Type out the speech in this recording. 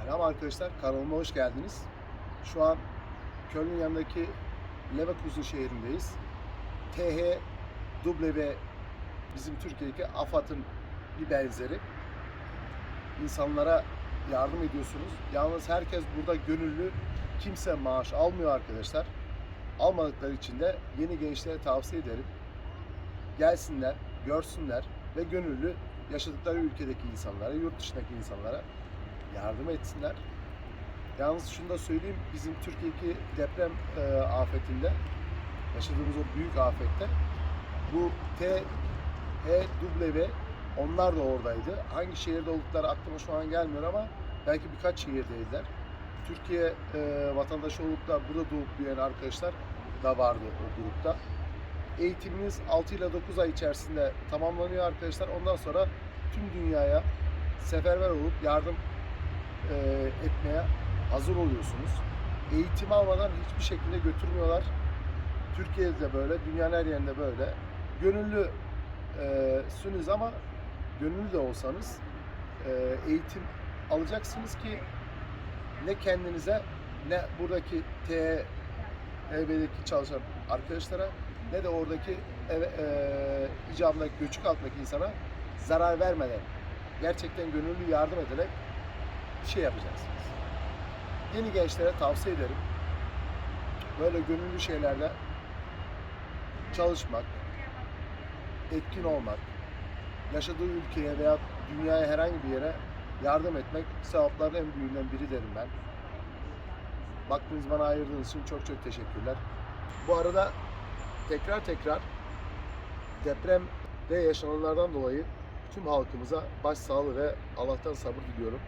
Selam arkadaşlar, kanalıma hoş geldiniz. Şu an Köln'ün yanındaki Leverkusen şehrindeyiz. THW bizim Türkiye'deki AFAD'ın bir benzeri. İnsanlara yardım ediyorsunuz. Yalnız herkes burada gönüllü. Kimse maaş almıyor arkadaşlar. Almadıkları için de yeni gençlere tavsiye ederim. Gelsinler, görsünler ve gönüllü yaşadıkları ülkedeki insanlara, yurt dışındaki insanlara yardım etsinler. Yalnız şunu da söyleyeyim, bizim Türkiye'deki deprem e, afetinde, yaşadığımız o büyük afette bu T, H, W onlar da oradaydı. Hangi şehirde oldukları aklıma şu an gelmiyor ama belki birkaç şehirdeydiler. Türkiye e, vatandaşı olup da burada doğup büyüyen arkadaşlar da vardı o grupta. Eğitiminiz 6 ile 9 ay içerisinde tamamlanıyor arkadaşlar. Ondan sonra tüm dünyaya seferber olup yardım e, etmeye hazır oluyorsunuz. Eğitim almadan hiçbir şekilde götürmüyorlar. Türkiye'de de böyle, dünyanın her yerinde böyle. Gönüllü e, ama gönüllü de olsanız e, eğitim alacaksınız ki ne kendinize ne buradaki TEB'deki çalışan arkadaşlara ne de oradaki ev, e, icabındaki göçük altındaki insana zarar vermeden gerçekten gönüllü yardım ederek şey yapacaksınız. Yeni gençlere tavsiye ederim. Böyle gönüllü şeylerle çalışmak, etkin olmak, yaşadığı ülkeye veya dünyaya herhangi bir yere yardım etmek sevapların en büyüğünden biri derim ben. Vaktinizi bana ayırdığınız için çok çok teşekkürler. Bu arada tekrar tekrar depremde yaşananlardan dolayı tüm halkımıza başsağlığı ve Allah'tan sabır diliyorum.